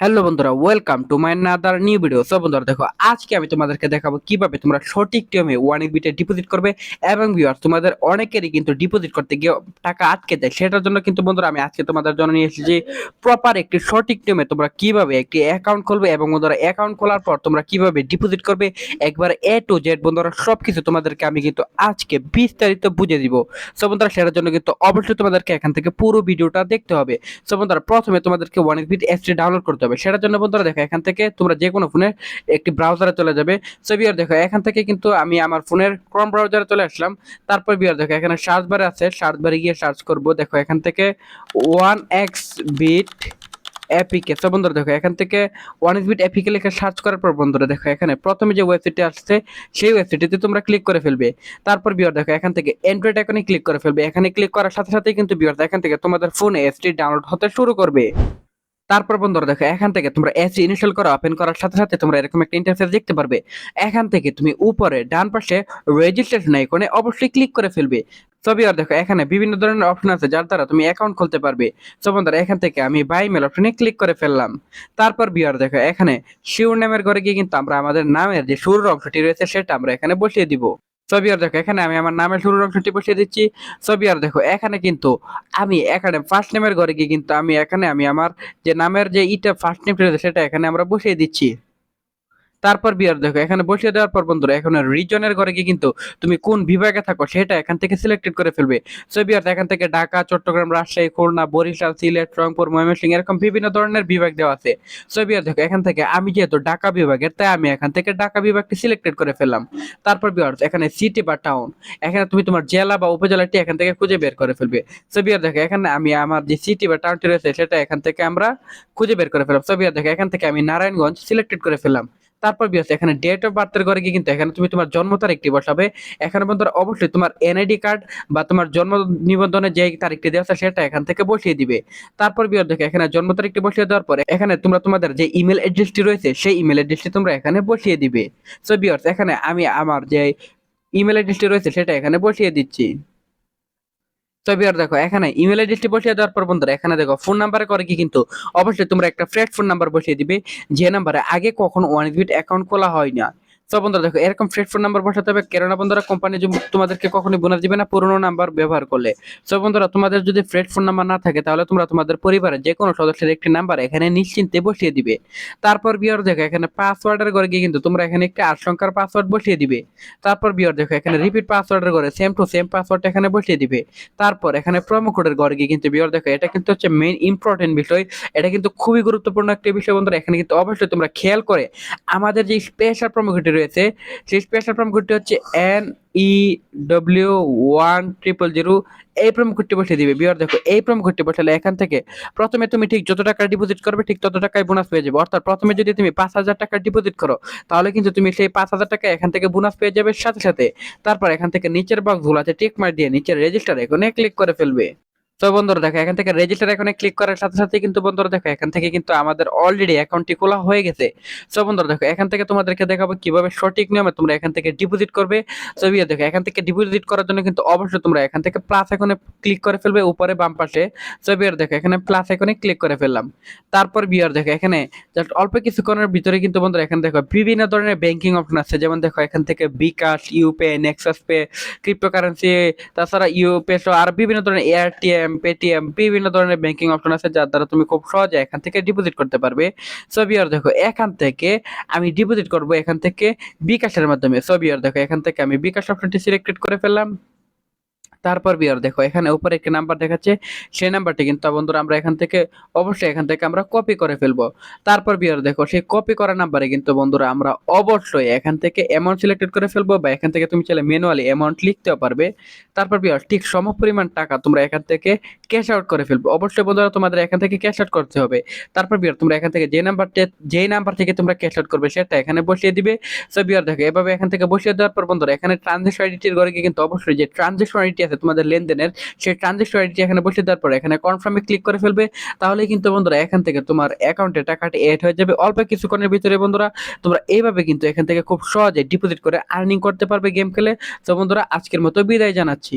Hello বন্ধুরা welcome to my another new video so বন্ধুরা, দেখো, আজকে আমি তোমাদেরকে দেখাবো কীভাবে তোমরা সঠিক নিয়মে ওয়ান বিটে ডিপোজিট করবে এবং ভিউয়ার তোমাদের অনেকেরই কিন্তু ডিপোজিট করতে গিয়ে টাকা আটকে দেয়। সেটার জন্য কিন্তু বন্ধুরা, আমি আজকে তোমাদের জন্য নিয়ে এসেছি যে প্রপার একটি সঠিক নিয়মে তোমরা কীভাবে একটি অ্যাকাউন্ট খুলবে এবং বন্ধুরা অ্যাকাউন্ট খোলার পর তোমরা কীভাবে ডিপোজিট করবে। একবার এ টু জেড বন্ধুরা, সবকিছু তোমাদেরকে আমি কিন্তু আজকে বিস্তারিত বুঝে দিব। সো বন্ধুরা, সেটার জন্য কিন্তু অবশ্যই তোমাদেরকে এখান থেকে পুরো ভিডিওটা দেখতে হবে। সো বন্ধুরা, প্রথমে তোমাদেরকে ওয়ান বিট এসটি ডাউনলোড করতে হবে। সেটার জন্য বন্ধুরা দেখো, এখান থেকে তোমরা যে কোনো ফোনে একটি ব্রাউজারে চলে যাবে। সো বিয়ার দেখো, এখান থেকে কিন্তু আমি আমার ফোনের ক্রম ব্রাউজারে চলে আসলাম। তারপর বিয়ার দেখো, এখানে সার্চ বারে আছে। সার্চ বারে গিয়ে সার্চ করব। দেখো, এখান থেকে ওয়ান এক্স বিট এপিকে তো বন্ধুরা দেখো, এখান থেকে ওয়ান এক্স বিট এপিকে লিখে সার্চ করার পর বন্ধুরা দেখো, এখানে প্রথমে যে ওয়েবসাইটটি আসছে, সেই ওয়েবসাইটটিতে তোমরা ক্লিক করে ফেলবে। তারপর বিয়ার দেখো, এখান থেকে অ্যান্ড্রয়েড আইকনে ক্লিক করে ফেলবে। এখানে ক্লিক করার সাথে সাথেই কিন্তু বিয়ার এখান থেকে তোমাদের ফোনে এসটি ডাউনলোড হতে শুরু করবে। তারপর বন্ধুরা দেখো, এখান থেকে তোমরা এসি ইনস্টল করা ওপেন করার সাথে সাথে তোমরা এরকম একটা ইন্টারফেস দেখতে পারবে। এখান থেকে তুমি উপরে, ডান পাশে রেজিস্ট্রেশন আইকনে অবশ্যই ক্লিক করে ফেলবে। ছবি আর দেখো, এখানে বিভিন্ন ধরনের অপশন আছে যার দ্বারা তুমি অ্যাকাউন্ট খুলতে পারবে। সো বন্ধুরা, এখান থেকে আমি বাই মেল অপশনে ক্লিক করে ফেললাম। তারপর বিয়ার দেখো, এখানে শিওর নামের ঘরে গিয়ে কিন্তু আমরা আমাদের নামের যে শুরুর অংশটি রয়েছে, সেটা আমরা এখানে বসিয়ে দিব। ছবি আর দেখো, এখানে আমি আমার নামের শুরুর অংশটি বসিয়ে দিচ্ছি। ছবি আর দেখো, এখানে কিন্তু আমি এখানে ফার্স্ট নেমের ঘরে গিয়ে কিন্তু আমি এখানে আমি আমার যে নামের যে ইটা ফার্স্ট নেম সেটা এখানে আমরা বসিয়ে দিচ্ছি। তারপর বিয়ার দেখো, এখানে বসিয়ে দেওয়ার পর বন্ধুরা, এখন রিজনের ঘরে গিয়ে কিন্তু তুমি কোন বিভাগে থাকো সেটা এখান থেকে সিলেক্টেড করে ফেলবে। সো বিয়ার এখান থেকে ঢাকা, চট্টগ্রাম, রাজশাহী, খুলনা, বরিশাল, সিলেট, রংপুর, ময়মনসিংহ, এরকম বিভিন্ন ধরনের বিভাগ দেওয়া আছে। সো বিয়ার দেখো, এখান থেকে আমি যেহেতু ঢাকা বিভাগের, তাই আমি এখান থেকে ঢাকা বিভাগটি সিলেক্টেড করে ফেললাম। তারপর বিয়ার এখানে সিটি বা টাউন এখানে তুমি তোমার জেলা বা উপজেলাটি এখান থেকে খুঁজে বের করে ফেলবে। সো বিয়ার দেখো, এখানে আমি আমার যে সিটি বা টাউনটি রয়েছে, সেটা এখান থেকে আমরা খুঁজে বের করে ফেললাম। সো বিয়ার দেখো, এখান থেকে আমি নারায়ণগঞ্জ সিলেক্টেড করে ফেললাম। তারপর বিয়াস এখানে ডেট অফ বার্থের ঘরে গিয়ে কিন্তু এখানে তুমি তোমার জন্ম তারিখটি বসাবে। এখানে বন্ধুরা অবশ্যই তোমার এনআইডি কার্ড বা তোমার জন্ম নিবন্ধনে যে তারিখটি দেওয়া আছে সেটা এখান থেকে বসিয়ে দিবে। তারপর বিয়ার দেখো, এখানে জন্ম তারিখটি বসিয়ে দেওয়ার পরে এখানে তোমরা তোমাদের যে ইমেল অ্যাড্রেসটি রয়েছে, সেই ইমেল অ্যাড্রেসটি তোমরা এখানে বসিয়ে দিবে। সো বিয়ার্স এখানে আমি আমার যে ইমেল অ্যাড্রেসটি রয়েছে সেটা এখানে বসিয়ে দিচ্ছি। তবে আর দেখো, এখানে ইমেল আইডিটি বসিয়ে দেওয়ার পর বন্ধুরা, এখানে দেখো ফোন নাম্বারে করে কি কিন্তু অবশ্যই তোমরা একটা ফ্রেড ফোন নাম্বার বসিয়ে দিবে। যে নাম্বারে আগে কখনো ওয়ান অ্যাকাউন্ট খোলা হয় না তো বন্ধুরা দেখো, এরকম ফ্রেশ ফোন নাম্বার বসাতে হবে। কেননা বন্ধুরা কোম্পানি তোমাদেরকে কখনোই বোনাস দিবে না, পুরোনো নাম্বার ব্যবহার করলে। তো বন্ধুরা, তোমাদের যদি ফ্রেশ ফোন নাম্বার না থাকে, তাহলে তোমরা তোমাদের পরিবারের যে কোনো সদস্যের একটি নাম্বার এখানে নিশ্চিন্তে বসিয়ে দিবে। তারপর বিয়ার দেখো, এখানে পাসওয়ার্ডের ঘরে গিয়ে কিন্তু তোমরা এখানে একটি সংখ্যার পাসওয়ার্ড বসিয়ে দিবে। তারপর বিয়ার দেখো, এখানে রিপিট পাসওয়ার্ডের ঘরে সেম টু সেম পাসওয়ার্ড এখানে বসিয়ে দিবে। তারপর এখানে প্রোমো কোডের ঘরে গিয়ে কিন্তু বিয়ার দেখো, এটা কিন্তু হচ্ছে মেইন ইম্পর্টেন্ট বিষয়। এটা কিন্তু খুবই গুরুত্বপূর্ণ একটা বিষয় বন্ধুরা, এখানে কিন্তু অবশ্যই তোমরা খেয়াল করে আমাদের যে স্পেশাল প্রোমো কোডটি রয়েছে। সেই স্পেশাল প্রোমো কোডটি হচ্ছে N E W one triple zero এই প্রোমো কোডটি বসিয়ে দিবে। বিয়ার দেখো, এই প্রোমো কোডটি বসালে এখান থেকে প্রথমে তুমি ঠিক যত টাকা ডিপোজিট করবে, ঠিক তত টাকায় বোনাস পেয়ে যাবে। অর্থাৎ প্রথমে যদি তুমি পাঁচ হাজার টাকা ডিপোজিট করো, তাহলে কিন্তু তুমি সেই পাঁচ হাজার টাকা এখান থেকে বোনাস পেয়ে যাবে সাথে সাথে। তারপর এখান থেকে নিচের বক্সগুলো আছে টিক মার দিয়ে নিচের রেজিস্টার এখানে ক্লিক করে ফেলবে। তো বন্ধুরা দেখো, এখান থেকে রেজিস্টার এখানে ক্লিক করার সাথে সাথে কিন্তু বন্ধুরা দেখো, এখান থেকে কিন্তু আমাদের অলরেডি অ্যাকাউন্টটি খোলা হয়ে গেছে। সো বন্ধুরা দেখো, এখান থেকে তোমাদেরকে দেখাবো কীভাবে সঠিক নিয়মে তোমরা এখান থেকে ডিপোজিট করবে। সো বিয়ে দেখো, এখান থেকে ডিপোজিট করার জন্য কিন্তু অবশ্যই তোমরা এখান থেকে প্লাস এখানে ক্লিক করে ফেলবে উপরে বাম পাশে। সো বিয়ার দেখো, এখানে প্লাস এখানে ক্লিক করে ফেললাম। তারপর বিয়ার দেখো, এখানে জাস্ট অল্প কিছুক্ষণের ভিতরে কিন্তু বন্ধুরা এখানে দেখো, বিভিন্ন ধরনের ব্যাংকিং অপশন আছে। যেমন দেখো, এখান থেকে বিকাশ, ইউপে, নেক্সাস পে ক্রিপ্টোকারেন্সি তাছাড়া ইউপে সহ আর বিভিন্ন ধরনের এয়ারটিএম পেটিএম বিভিন্ন ধরনের ব্যাংকিং অপশন আছে যার দ্বারা তুমি খুব সহজে এখান থেকে ডিপোজিট করতে পারবে। সবিয়ার দেখো, এখান থেকে আমি ডিপোজিট করব এখান থেকে বিকাশের মাধ্যমে। সবিয়ার দেখো, এখান থেকে আমি বিকাশ অপশনটি সিলেক্টেড করে ফেললাম। তারপর বিয়ার দেখো, এখানে উপরে একটি নাম্বার দেখাচ্ছে, সেই নাম্বারটি কিন্তু বন্ধুরা আমরা এখান থেকে, অবশ্যই এখান থেকে আমরা কপি করে ফেলব। তারপর বিয়ার দেখো, সেই কপি করা নাম্বারে কিন্তু বন্ধুরা আমরা অবশ্যই এখান থেকে অ্যামাউন্ট সিলেক্টেড করে ফেলব বা এখান থেকে তুমি চাইলে ম্যানুয়ালি অ্যামাউন্ট লিখতেও পারবে। তারপর বিয়ার, ঠিক সম পরিমাণ টাকা তোমরা এখান থেকে ক্যাশ আউট করে ফেলব। অবশ্যই বন্ধুরা তোমাদের এখান থেকে ক্যাশ আউট করতে হবে। তারপর বিয়ার, তোমরা এখান থেকে যে নাম্বারটা যেই নাম্বার থেকে তোমরা ক্যাশ আউট করবে সেটা এখানে বসিয়ে দিবে। সো বিয়ার দেখো, এভাবে এখান থেকে বসিয়ে দেওয়ার পর বন্ধুরা, এখানে ট্রানজেকশন আইডিটির ঘরে গিয়ে কিন্তু অবশ্যই যে ট্রানজেকশন আইডি আছে তোমাদের লেনদেনের সেই ট্রানজেকশন আইডি এখানে বসে দেওয়ার পর এখানে কনফার্মে ক্লিক করে ফেলবে। তাহলে কিন্তু বন্ধুরা এখান থেকে তোমার অ্যাকাউন্টে টাকাটি অ্যাড হয়ে যাবে। অল্প কিছুক্ষণের ভিতরে বন্ধুরা তোমরা এইভাবে কিন্তু এখান থেকে খুব সহজে ডিপোজিট করে আর্নিং করতে পারবে গেম খেলে। তো বন্ধুরা, আজকের মতো বিদায় জানাচ্ছি।